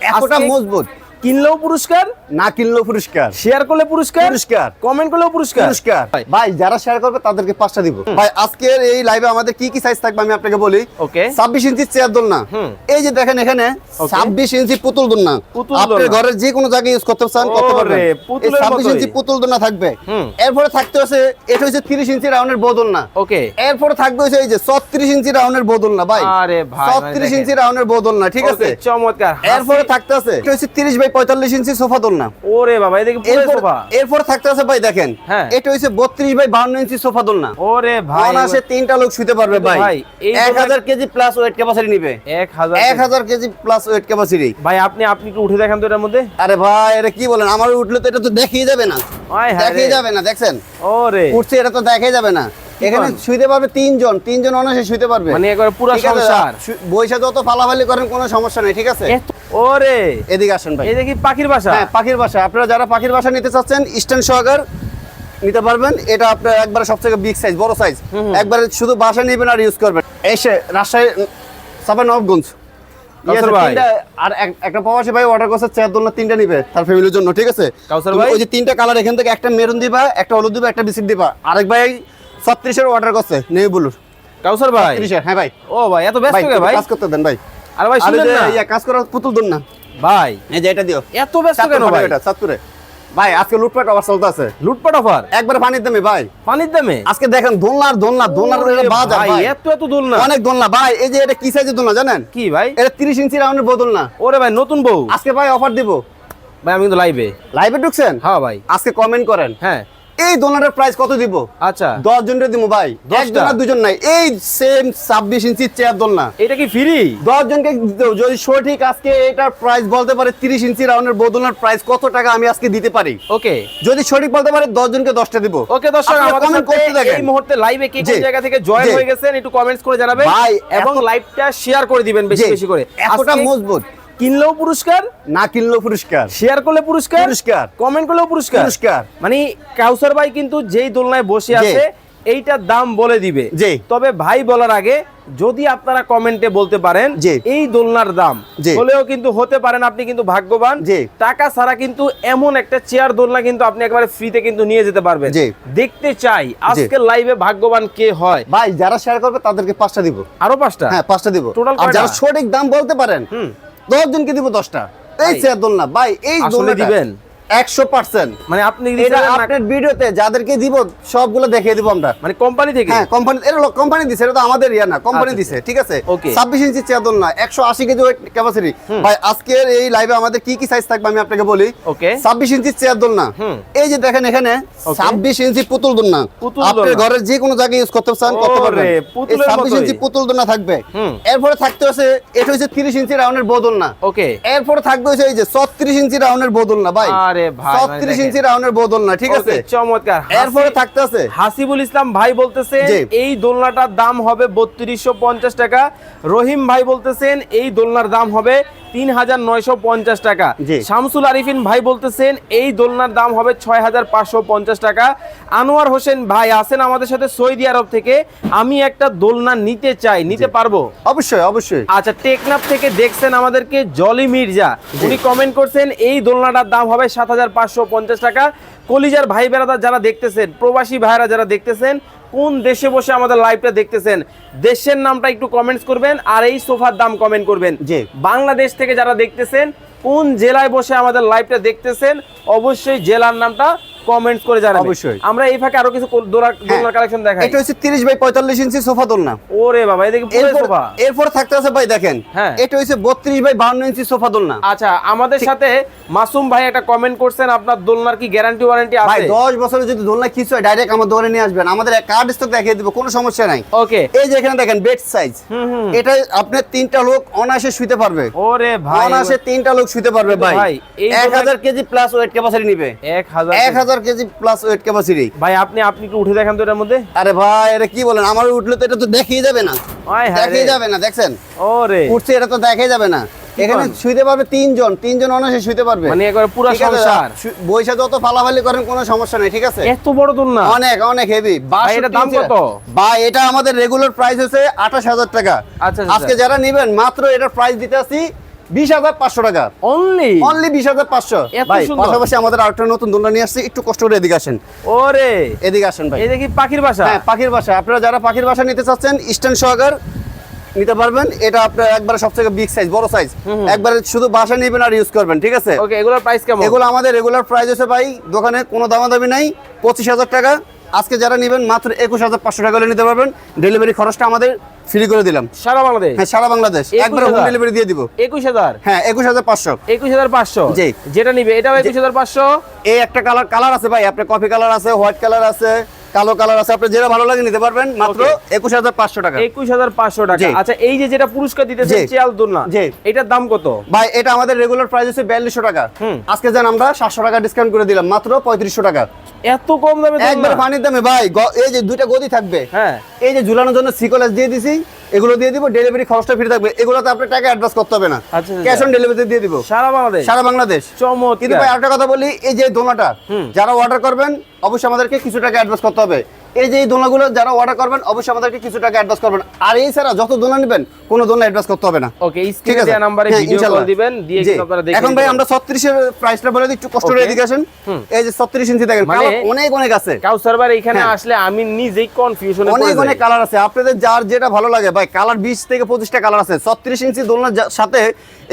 এতটা মজবুত। কিনলেও পুরস্কার না কিনলেও পুরস্কার। শেয়ার করলে পুরস্কার পুরস্কার। কমেন্ট করলেও পুরস্কার। পুরস্কার। ভাই, যারা শেয়ার করবে তাদেরকে পাঁচটা দিব। ভাই আজকের এই লাইভে আমাদের কি কি সাইজ থাকবে আমি আপনাকে বলি। ওকে ছাব্বিশ ইঞ্চি চেয়ার দোলনা। এই যে দেখেন এখানে ছাব্বিশ ইঞ্চি পুতুল দোলনা। আপনার। ঘরের যে কোনো জায়গায় ইউজ করতে চান করতে পারবেন। ছাব্বিশ। ইঞ্চি পুতুল দোলনা থাকবে। এরপরে থাকতে হচ্ছে এটা হচ্ছে তিরিশ ইঞ্চি রাউন্ডের বোদল না ওকে এরপরে থাকবে হচ্ছে এই যে ছত্রিশ ইঞ্চি রাউন্ডের বদল না ভাই। আরে ভাই, ছত্রিশ। ইঞ্চি রাউন্ডের বদল না ঠিক আছে? চমৎকার। এরপরে থাকতে আছে এটা হচ্ছে তিরিশ বাই ইঞ্চি সোফা দোলনা ওরে বাবা এদিকে পুরো এরপর সোফা। এরপর থাকতে আছে ভাই দেখেন হ্যাঁ। এটা বাই বাউন্ন ইঞ্চি সোফা দোলনা ওরে ভাই অনাসে তিনটা লোক শুতে পারবে ভাই। ভাই, এই এক দোলনা- হাজার কেজি প্লাস ওয়েট ক্যাপাসিটি নিবে। কেজি। প্লাস ওয়েট ক্যাপাসিটি ভাই আপনি আপনি একটু উঠে দেখান তো এটার মধ্যে। আরে ভাই এটা কি বলেন? আমার উঠলে তো এটা তো দেখিয়ে যাবে না। দেখিয়ে যাবে না দেখছেন? ওরে। উঠছে এটা তো দেখাই যাবে না। এখানে শুইতে পারবে তিনজন তিনজন অনাসে শুইতে পারবে। মানে একবার পুরো সংসার। বইসা যত ফালাফালি করেন কোনো সমস্যা নেই ঠিক আছে? ওরে! এদিকে আসেন ভাই। এই দেখি পাখির বাসা? হ্যাঁ পাখির বাসা। আপনারা যারা পাখির বাসা নিতে চাচ্ছেন ইস্টার্ন নিতে পারবেন। এটা আপনার একবারে সবথেকে বিগ সাইজ বড় সাইজ একবারে শুধু বাসা নেবেন আর ইউজ করবেন। এসে রাজশাহী সাবা নবগঞ্জ ভাই। আর একটা প্রবাসী ভাই অর্ডার করছে চেয়ার দোলনা তিনটা নিবে তার ফ্যামিলির জন্য ঠিক আছে? কাউসার ওই যে তিনটা কালার এখান থেকে একটা মেরুন দিবা একটা হলুদ দিবা একটা বিস্কিট দিবা। আরেক ভাই ছত্রিশের অর্ডার করছে নেই কাউসার ভাই? হ্যাঁ ভাই। ও ভাই এত ব্যস্ত ভাই কে ভাই? কাজ করতে দেন ভাই। আর ভাই শুনেন না। ইয়া, কাজ করার পুতুল দোন না। ভাই। এই যে এটা দিও। এত ব্যস্ত কেন ভাই? এটা চাঁদপুরে। ভাই আজকে লুটপাট অফার চলতে আছে। লুটপাট অফার একবার পানির দামে ভাই। পানির দামে? আজকে দেখেন দোলনার দোলনা দোলনার বাজার ভাই এত এত দুল না অনেক দোলনা। ভাই এই যে এটা কি সাইজের দোলনা জানেন? কি ভাই? এটা 30 ইঞ্চি রাউন্ডের বোতল না ওরে ভাই নতুন বউ। আজকে ভাই অফার দিব। ভাই আমি কিন্তু লাইভে লাইভে ঢুকছেন? হ্যাঁ ভাই। আজকে কমেন্ট করেন। হ্যাঁ। এই দোলনাটার প্রাইস কত দিব? আচ্ছা। দশ জনের দিব ভাই? একজন আর দুজন নাই। এই সেম ছাব্বিশ ইঞ্চি চেয়ার দোলনা। এটা কি ফ্রি দশ জনকে যদি সঠিক আজকে এটার প্রাইস বলতে পারে তিরিশ ইঞ্চি রাউন্ডের বদলার প্রাইস কত টাকা আমি আজকে দিতে পারি? ওকে। যদি সঠিক বলতে পারে দশ জনকে দশটা দিব। ওকে দর্শক comment করতে থাকেন। এই মুহূর্তে লাইভে কে কোন জায়গা থেকে জয়েন হয়ে গেছেন একটু কমেন্টস করে জানাবেন। ভাই, এবং লাইভটা শেয়ার করে দিবেন বেশি বেশি করে। এতটা মজবুত। কিনলেও পুরস্কার না কিনলেও পুরস্কার শেয়ার করলে পুরস্কার পুরস্কার। কমেন্ট করলেও পুরস্কার পুরস্কার। মানে কাউসার ভাই কিন্তু যেই দোলনায় বসে আছে এইটার দাম বলে দিবে জি। তবে ভাই বলার আগে যদি আপনারা কমেন্টে বলতে পারেন জি। এই দোলনার দাম। হলেও কিন্তু হতে পারেন আপনি কিন্তু ভাগ্যবান যে টাকা ছাড়া কিন্তু এমন একটা চেয়ার দোলনা কিন্তু আপনি একবারে ফ্রিতে কিন্তু নিয়ে যেতে পারবেন। দেখতে চাই আজকের লাইভে ভাগ্যবান কে হয় ভাই যারা শেয়ার করবে তাদেরকে পাঁচটা দিব আরও পাঁচটা হ্যাঁ পাঁচটা দিব কয়টা? যারা সঠিক দাম বলতে পারেন। দশ জনকে দিব দশটা এই চেয়ার দোলনা ভাই এই আসলে দিবেন? একশো পার্সেন্ট মানে আপনি এটা আপনার ভিডিওতে যাদেরকে দিব সবগুলো দেখিয়ে দিব আমরা। মানে কোম্পানি থেকে? হ্যাঁ কোম্পানি এটা কোম্পানি দিছে এটা তো আমাদের ইয়া না কোম্পানি আচ্ছা, দিছে ঠিক আছে. ছাব্বিশ ইঞ্চি চেয়ার দোলনা একশো আশি কেজি ওয়েট ক্যাপাসিটি ভাই আজকের এই লাইভে আমাদের কি কি সাইজ থাকবে আমি আপনাকে বলি। Okay. ছাব্বিশ ইঞ্চি হুম। এই যে দেখেন এখানে ছাব্বিশ ইঞ্চি পুতুল দোলনা। আপনার ঘরের যে কোনো জায়গায় ইউজ করতে চান করতে পারবেন। ছাব্বিশ ইঞ্চি পুতুল দোলনা থাকবে। এরপরে থাকতে হচ্ছে এটা হচ্ছে তিরিশ ইঞ্চি রাউন্ডের বোদল না ওকে এরপরে থাকবে হচ্ছে এই যে ছত্রিশ ইঞ্চি রাউন্ডের বোদল না ভাই। আরে ভাই, মানে ছত্রিশ দেখেন। ইঞ্চি রাউন্ডের বোদল না ঠিক আছে? চমৎকার। এরপরে থাকতে আছে হাসিবুল ইসলাম ভাই বলতেছেন এই দোলনাটার দাম হবে বত্রিশশো পঞ্চাশ টাকা। রহিম ভাই বলতেছেন এই দোলনার দাম হবে তিন হাজার নয়শো পঞ্চাশ টাকা। শামসুল আরিফিন ভাই বলতেছেন এই দোলনার দাম হবে ছয় হাজার পাঁচশো পঞ্চাশ টাকা। আনোয়ার হোসেন ভাই আছেন আমাদের সাথে সৌদি আরব থেকে। আমি একটা দোলনা নিতে চাই নিতে পারব? অবশ্যই অবশ্যই। আচ্ছা টেকনাফ থেকে দেখছেন আমাদেরকে জলি মির্জা। উনি কমেন্ট করছেন এই দোলনাটার দাম হবে সাত হাজার পাঁচশো পঞ্চাশ টাকা। কলিজার ভাই বেড়াদার যারা দেখতেছেন প্রবাসী ভাইরা যারা দেখতেছেন কোন দেশে বসে আমাদের লাইভটা দেখতেছেন? দেশের নামটা একটু কমেন্টস করবেন আর এই সোফার দাম কমেন্ট করবেন। যে বাংলাদেশ থেকে যারা দেখতেছেন কোন জেলায় বসে আমাদের লাইভটা দেখতেছেন অবশ্যই জেলার নামটা কমেন্টস করে জানাবেন অবশ্যই। আমরা এই ফাঁকে আরও কিছু দোলার দোলনার কালেকশন দেখাই। এটা হচ্ছে তিরিশ বাই পঁয়তাল্লিশ ইঞ্চি সোফা দোলনা। ওরে বাবা এদিকে পুরো সোফা। এরপর থাকতে আছে ভাই দেখেন হ্যাঁ। এটা হচ্ছে বত্রিশ বাই বাউন্ন ইঞ্চি সোফা দোলনা। আচ্ছা আমাদের সাথে মাসুম ভাই একটা কমেন্ট করছেন আপনার দোলনার কি গ্যারান্টি ওয়ারেন্টি আছে ভাই আছে? দশ বছরে যদি দোলনা কিছু হয় ডাইরেক্ট আমার দোকানে নিয়ে আসবেন। আমাদের কার্ড স্টক দেখিয়ে দিব কোনো সমস্যা নাই। ওকে এই যে এখানে দেখেন বেড সাইজ হুম হুম। এটা আপনার তিনটা লোক অনায়াসে শুতে পারবে। ওরে ভাই। অনায়াসে তিনটা লোক শুতে পারবে ভাই। ভাই, এই এক দোলনা- হাজার কেজি প্লাস ওয়েট ক্যাপাসিটি নিবে। এক হাজার এক হাজার কেজি প্লাস ওয়েট ক্যাপাসিটি ভাই আপনি আপনি একটু উঠে দেখান তো এটার মধ্যে। আরে ভাই এটা কি বলেন? আমার উঠলে তো এটা তো দেখিয়ে যাবে না। রে। যাবে না দেখছেন? ওরে। উঠছে এটা তো দেখাই যাবে না। এখানে শুইতে পারবে তিনজন তিনজন অনায়াসে শুইতে পারবে। মানে একবারে পুরো সংসার। বইসা যত ফালাফালি করেন কোনো সমস্যা নেই ঠিক আছে? এত বড় দোলনা। অনেক অনেক হেভি ভাই, এটার দাম কত? ভাই এটা আমাদের রেগুলার প্রাইস হচ্ছে আঠাশ হাজার টাকা। আচ্ছা, আচ্ছা। আজকে যারা নেবেন মাত্র এটার প্রাইস দিতে আসি বিশ হাজার পাঁচশো টাকা। অনলি অনলি বিশ হাজার পাঁচশো। এত ভাই পাশাপাশি আমাদের আরেকটা নতুন দোলনা নিয়ে আসছে একটু কষ্ট করে এদিকে আসেন। ওরে! এদিকে আসেন ভাই। এই পাখির বাসা। হ্যাঁ পাখির বাসা। আপনারা যারা পাখির বাসা নিতে চাচ্ছেন সহকার নিতে পারবেন। এটা আপনার একবারে সব থেকে বিগ সাইজ বড় সাইজ একবারে শুধু বাসা নেবেন আর ইউজ করবেন ঠিক আছে? ওকে এগুলোর প্রাইস কেমন? এগুলো আমাদের রেগুলার প্রাইস আছে ভাই। দোকানে কোনো দামাদামি নাই। পঁচিশ হাজার টাকা। আজকে যারা নেবেন মাত্র একুশ হাজার পাঁচশো টাকা নিতে পারবেন। ডেলিভারি খরচটা আমাদের ফ্রি করে দিলাম। সারা বাংলাদেশ? হ্যাঁ সারা বাংলাদেশ। 21,000 একবার হোম ডেলিভারি দিয়ে দিব। একুশ হাজার? হ্যাঁ একুশ হাজার পাঁচশো। একুশ হাজার পাঁচশো? জি। যেটা নিবে এটাও একুশ হাজার পাঁচশো? এই একটা কালার কালার আছে ভাই আপনার কফি কালার আছে হোয়াইট কালার আছে। কালো কালার আছে আপনি যেটা ভালো লাগে নিতে পারবেন মাত্র Okay. একুশ হাজার পাঁচশো টাকা। একুশ হাজার পাঁচশো টাকা। আচ্ছা এই যে যেটা পুরস্কার দিতেছেন। চেয়াল দোলনা। এটার দাম কত? ভাই এটা আমাদের রেগুলার প্রাইস হচ্ছে বিয়াল্লিশশো টাকা। হুম। আজকে যেন আমরা সাতশো টাকা ডিসকাউন্ট করে দিলাম মাত্র পঁয়ত্রিশশো টাকা। এত কম দামে একবার পানির দামে ভাই এই যে দুইটা গদি থাকবে। হ্যাঁ। এই যে ঝুলানোর জন্য সিকলেস দিয়ে দিছি এগুলো দিয়ে দিব ডেলিভারি খরচটা ফ্রি থাকবে। এগুলোতে আপনার টাকা অ্যাডভান্স করতে হবে না। ক্যাশ অন ডেলিভারি দিয়ে দিব। সারা বাংলাদেশ? সারা বাংলাদেশ। চমৎকার। কিন্তু ভাই আরেকটা কথা বলি এই যে দোনাটা যারা অর্ডার করবেন অবশ্যই আমাদেরকে কিছু টাকা অ্যাডভান্স করতে হবে। এই যে এই দোলনাগুলো যারা অর্ডার করবেন অবশ্যই আমাদেরকে কিছু টাকা অ্যাডভান্স করবেন। আর এই ছাড়া যত দোলনা নেবেন কোনো দোলনা অ্যাডভান্স করতে হবে না। ওকে স্ক্রিনে দেওয়া নাম্বারে হ্যাঁ, ভিডিও কল দিবেন দিয়ে। কিন্তু আপনারা দেখে এখন ভাই আমরা 36 এর প্রাইসটা বলে দিই একটু কষ্ট করে. এদিকে আসেন। এই যে 36 ইঞ্চি দেখেন মানে- কালার অনেক অনেক আছে। কাউসার ভাই এখানে হ্যাঁ। আসলে আমি নিজেই কনফিউশনে অনেক পড়ে অনেক যাই। কালার আছে। আপনাদের যার যেটা ভালো লাগে ভাই কালার বিশ থেকে পঁচিশটা কালার আছে। ছত্রিশ ইঞ্চি দোলনার সাথে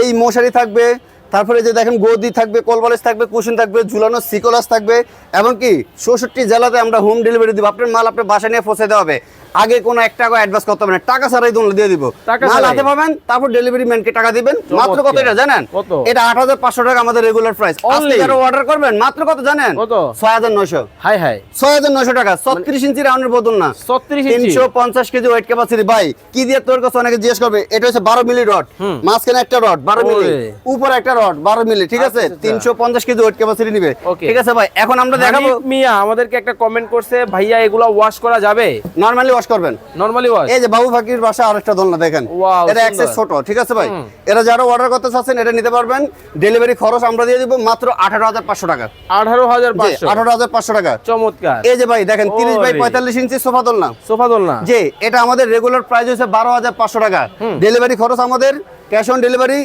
এই মশারি থাকবে তারপরে যে দেখেন গদি থাকবে কলবালিস থাকবে, কুশন থাকবে, ঝুলানো সিকোলাস থাকবে, এমনকি চৌষট্টি জেলাতে আমরা হোম ডেলিভারি দিব। আপনার মাল আপনার বাসা নিয়ে পৌঁছে দেওয়া হবে। আগে কোনো এক টাকা অ্যাডভান্স করতে হবে না। টাকা ছাড়াই দিয়ে দিব। মাল হাতে পাবেন তারপর ডেলিভারি ম্যানকে টাকা দিবেন। মাত্র কত এটা জানেন? এটা আট হাজার পাঁচশো টাকা আমাদের রেগুলার প্রাইস? যারা অর্ডার করবেন মাত্র কত জানেন? ছয় হাজার নয়শো। Hi hi. ছয় হাজার নয়শো টাকা। ছত্রিশ ইঞ্চি রাউন্ডের বদল না। 36 ইঞ্চি? তিনশো পঞ্চাশ কেজি ওয়েট ক্যাপাসিটি ভাই কি দিয়ে তোর কাছে অনেকে জিজ্ঞেস করবে এটা হচ্ছে বারো মিলি রড মাঝখানে একটা রড বারো মিলি। উপরে একটা রড বারো মিলি ঠিক আছে? আচ্ছা, আচ্ছা। তিনশো পঞ্চাশ কেজি ওয়েট ক্যাপাসিটি নিবে। ঠিক আছে ভাই এখন আমরা দেখাবো মিয়া আমাদেরকে একটা কমেন্ট করছে ভাইয়া এগুলা ওয়াশ করা যাবে? নর্মালি ওয়াশ করবেন? নরমালি ওয়াশ এই যে বাবু ফাকির বাসা আরেকটা দোলনা দেখেন। এটা সুন্দর। ছোট ঠিক আছে ভাই? এরা যারা অর্ডার করতে চাচ্ছেন এটা নিতে পারবেন। ডেলিভারি খরচ আমরা দিয়ে দিব মাত্র আঠারো হাজার পাঁচশো টাকা। আঠারো হাজার পাঁচশো। আঠারো হাজার পাঁচশো টাকা। চমৎকার। এই যে ভাই দেখেন তিরিশ বাই ওরে। পঁয়তাল্লিশ ইঞ্চি সোফা দোলনা। সোফা দোলনা। যে এটা আমাদের রেগুলার প্রাইস হচ্ছে বারো হাজার পাঁচশো টাকা। ডেলিভারি খরচ আমাদের ক্যাশ অন ডেলিভারি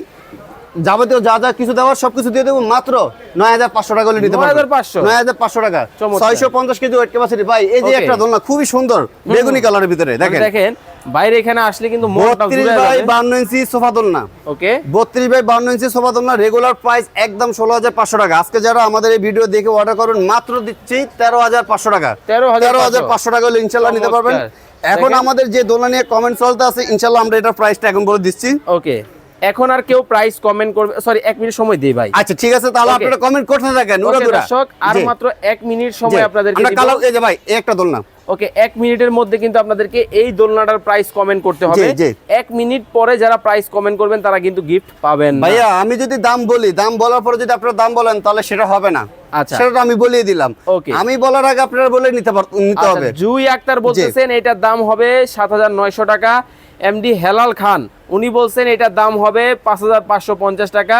যাবতীয় যা যা কিছু দেওয়ার সবকিছু দিয়ে দেবো মাত্র নয় হাজার পাঁচশো টাকা হলে নিতে 9,500 নয় হাজার পাঁচশো? টাকা। ছয়শো পঞ্চাশ কেজি ওয়েট ক্যাপাসিটি ভাই এই যে একটা দোলনা খুবই সুন্দর বেগুনি কালারের ভিতরে দেখেন। দেখেন বাইরে এখানে আসলে কিন্তু বত্রিশ বাই বান্ন ইঞ্চি সোফা দোলনা। ওকে বত্রিশ বাই বান্ন ইঞ্চি সোফা দোলনা রেগুলার প্রাইস একদম ষোলো হাজার পাঁচশো টাকা। আজকে যারা আমাদের এই ভিডিও দেখে অর্ডার করবেন মাত্র দিচ্ছি তেরো হাজার পাঁচশো টাকা। তেরো হাজার পাঁচশো। টাকা হলে ইনশাল্লাহ নিতে পারবেন। এখন আমাদের যে দোলনা নিয়ে কমেন্ট চলতে আছে ইনশাল্লাহ আমরা এটার প্রাইসটা এখন বলে দিচ্ছি। ওকে এখন আর কেউ প্রাইস কমেন্ট করবে সরি এক মিনিট সময় দিই ভাই আচ্ছা ঠিক আছে তাহলে আপনারা কমেন্ট করতে থাকেন। দর্শক আর মাত্র এক মিনিট। সময় আপনাদেরকে এই যে ভাই একটা দোলনা ওকে এক মিনিটের মধ্যে কিন্তু আপনাদেরকে এই দোলনাটার প্রাইস কমেন্ট করতে হবে। এক মিনিট পরে যারা প্রাইস কমেন্ট করবেন তারা কিন্তু গিফট পাবেন ভাইয়া আমি যদি দাম বলি দাম বলার পরে যদি আপনারা দাম বলেন তাহলে সেটা হবে না। সেটা তো আমি বলিয়ে দিলাম. আমি বলার আগে আপনারা বলে নিতে নিতে আচ্ছা, হবে। জুই আক্তার বলতেছেন এটার দাম হবে সাত হাজার নয়শো টাকা। এমডি হেলাল খান উনি বলছেন এটার দাম হবে পাঁচ হাজার পাঁচশো পঞ্চাশ টাকা।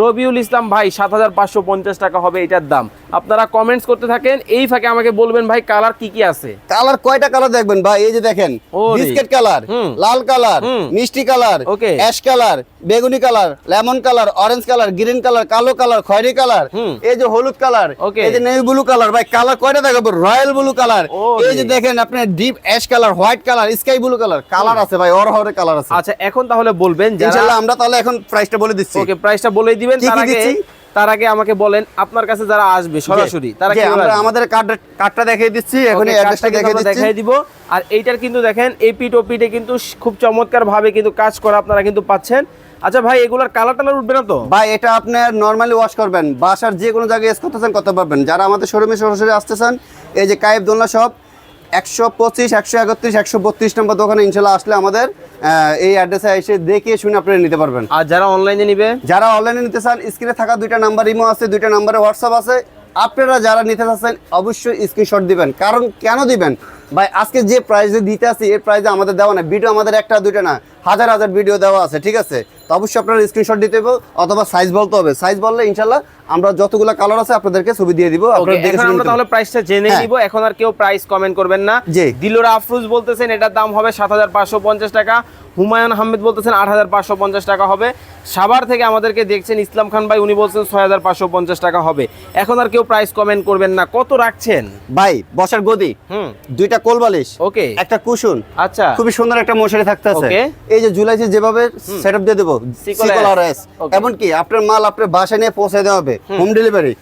রবিউল ইসলাম ভাই সাত হাজার পাঁচশো পঞ্চাশ টাকা হবে এটার দাম। আপনারা কমেন্টস করতে থাকেন এই ফাঁকে আমাকে বলবেন ভাই কালার কি কি আছে? কালার কয়টা কালার দেখবেন ভাই? এই যে দেখেন। Biscuit colour. লাল কালার মিষ্টি কালার Okay. অ্যাশ কালার বেগুনি colour lemon colour orange colour green colour কালো কালার খয়েরি কালার। এই যে হলুদ কালার Okay. এই যে নেভি ব্লু কালার ভাই কালার কয়টা দেখাবো? রয়্যাল ব্লু কালার এই যে দেখেন আপনার deep ash colour white colour sky blue colour colour আছে ভাই অর হরে কালার আছে। আচ্ছা এখন তাহলে বলবেন ইনশাআল্লাহ আমরা তাহলে এখন প্রাইসটা বলে দিচ্ছি। ওকে প্রাইসটা বলেই দিবেন। কি কি তার আগে তার আগে আমাকে বলেন আপনার কাছে যারা আসবে সরাসরি তারা কীভাবে আমরা আমাদের কার্ড কার্ডটা দেখিয়ে দিচ্ছি এখন অ্যাড্রেসটা দেখিয়ে দিচ্ছি। দেখাই দিব। আর এইটার কিন্তু দেখেন এপিট ওপিটে কিন্তু খুব চমৎকার ভাবে কিন্তু কাজ করা আপনারা কিন্তু পাচ্ছেন। আচ্ছা ভাই এগুলার কালার টালার উঠবে না তো? ভাই এটা আপনার নর্মালি ওয়াশ করবেন। বাসার যে কোনো জায়গায় ইউজ করতে চান করতে পারবেন। যারা আমাদের শোরুমে সরাসরি আসতেছেন এই যে কায়েব দোলনা শপ একশো পঁচিশ একশো একত্রিশ একশো বত্রিশ নম্বর দোকানে ইনশাল্লাহ আসলে আমাদের এই অ্যাড্রেসে এসে দেখে শুনে আপনারা নিতে পারবেন। আর যারা অনলাইনে নিবে? যারা অনলাইনে নিতে চান স্ক্রিনে থাকা দুইটা নাম্বার ইমো আছে দুইটা নাম্বারে হোয়াটসঅ্যাপ আছে। আপনারা যারা নিতে চাচ্ছেন অবশ্যই স্ক্রিনশট দিবেন। কারণ কেন দিবেন? ভাই আজকে যে প্রাইজে দিতে আসি এই প্রাইজে আমাদের দেওয়া না ভিডিও আমাদের একটা দুইটা না। হাজার হাজার ভিডিও দেওয়া আছে ঠিক আছে? তো অবশ্যই আপনার স্ক্রিনশট দিতে হবে অথবা সাইজ বলতে হবে। সাইজ বললে ইনশাল্লাহ আমরা যতগুলো কালার আছে আপনাদেরকে ছবি দিয়ে দিব এখন আমরা তাহলে প্রাইসটা জেনে হ্যাঁ। নিব এখন আর কেউ প্রাইস কমেন্ট করবেন না। দিলোরা আফরোজ বলতেছেন এটার দাম হবে সাত হাজার পাঁচশো পঞ্চাশ টাকা। হুমায়ুন আহমেদ বলতেছেন আট হাজার পাঁচশো পঞ্চাশ টাকা হবে। সাভার থেকে আমাদেরকে দেখছেন ইসলাম খান ভাই উনি বলছেন ছয় হাজার পাঁচশো পঞ্চাশ টাকা হবে। এখন আর কেউ প্রাইস কমেন্ট করবেন না। কত রাখছেন? ভাই বসার গদি। হুম। দুইটা কোল বালিশ ওকে একটা কুশন আচ্ছা। খুবই সুন্দর একটা মশারি থাকতে আছে. এই যে জুলাইছে যেভাবে সেট আপ দিয়ে দেবো. এমনকি আপনার মাল আপনার বাসায় নিয়ে পৌঁছে দেওয়া হবে হোম। ডেলিভারি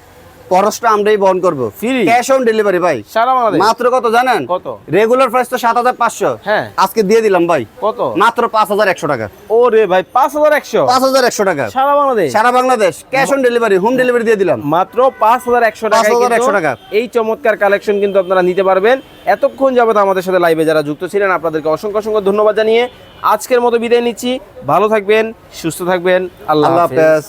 খরচটা আমরাই বহন করব। Free? ক্যাশ অন ডেলিভারি ভাই। সারা বাংলাদেশ? মাত্র কত জানেন? কত? রেগুলার প্রাইস তো সাত হাজার পাঁচশো। হ্যাঁ। আজকে দিয়ে দিলাম ভাই। কত? মাত্র পাঁচ হাজার একশো টাকা। ও রে ভাই পাঁচ হাজার একশো? পাঁচ হাজার একশো টাকা। সারা বাংলাদেশ? সারা Bangladesh. Cash on delivery home delivery দিয়ে দিলাম। মাত্র পাঁচ হাজার একশো টাকা 5,100 টাকা। এই চমৎকার কালেকশন কিন্তু আপনারা নিতে পারবেন। এতক্ষণ যাবত আমাদের সাথে লাইভে যারা যুক্ত ছিলেন আপনাদেরকে অসংখ্য অসংখ্য ধন্যবাদ জানিয়ে আজকের মতো বিদায় নিচ্ছি। ভালো থাকবেন সুস্থ থাকবেন। আল্লাহ হাফেজ।